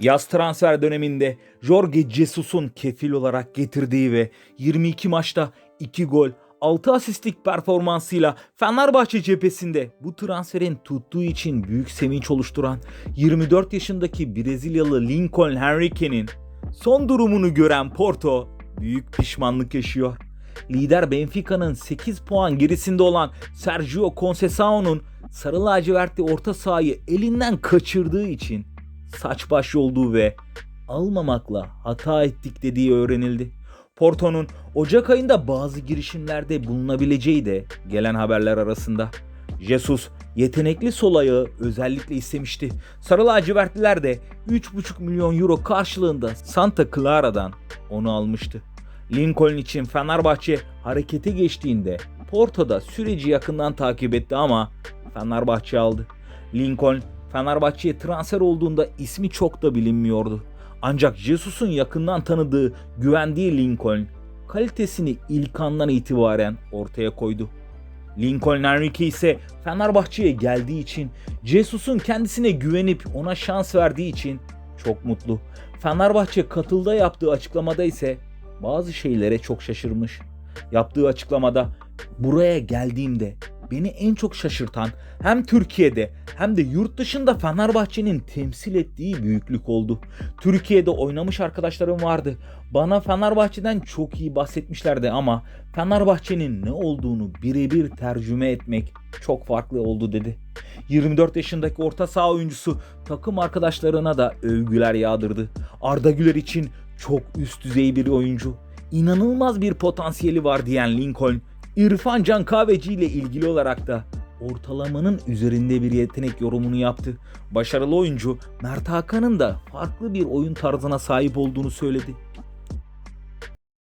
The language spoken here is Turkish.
Yaz transfer döneminde Jorge Jesus'un kefil olarak getirdiği ve 22 maçta 2 gol, 6 asistlik performansıyla Fenerbahçe cephesinde bu transferin tuttuğu için büyük sevinç oluşturan 24 yaşındaki Brezilyalı Lincoln Henrique'nin son durumunu gören Porto büyük pişmanlık yaşıyor. Lider Benfica'nın 8 puan gerisinde olan Sergio Conceição'nun sarı lacivertli orta sahayı elinden kaçırdığı için saç baş olduğu ve almamakla hata ettik dediği öğrenildi. Porto'nun Ocak ayında bazı girişimlerde bulunabileceği de gelen haberler arasında. Jesus yetenekli sol ayağı özellikle istemişti. Sarı lacivertliler de 3,5 milyon euro karşılığında Santa Clara'dan onu almıştı. Lincoln için Fenerbahçe harekete geçtiğinde Porto'da süreci yakından takip etti ama Fenerbahçe aldı. Lincoln Fenerbahçe'ye transfer olduğunda ismi çok da bilinmiyordu. Ancak Jesus'un yakından tanıdığı, güvendiği Lincoln kalitesini ilk andan itibaren ortaya koydu. Lincoln Henrique ise Fenerbahçe'ye geldiği için, Jesus'un kendisine güvenip ona şans verdiği için çok mutlu. Fenerbahçe katılda yaptığı açıklamada ise bazı şeylere çok şaşırmış. Yaptığı açıklamada buraya geldiğimde beni en çok şaşırtan hem Türkiye'de hem de yurt dışında Fenerbahçe'nin temsil ettiği büyüklük oldu. Türkiye'de oynamış arkadaşlarım vardı. Bana Fenerbahçe'den çok iyi bahsetmişlerdi ama Fenerbahçe'nin ne olduğunu birebir tercüme etmek çok farklı oldu dedi. 24 yaşındaki orta saha oyuncusu takım arkadaşlarına da övgüler yağdırdı. Arda Güler için çok üst düzey bir oyuncu. İnanılmaz bir potansiyeli var diyen Lincoln, İrfan Can Kahveci ile ilgili olarak da ortalamanın üzerinde bir yetenek yorumunu yaptı. Başarılı oyuncu Mert Hakan'ın da farklı bir oyun tarzına sahip olduğunu söyledi.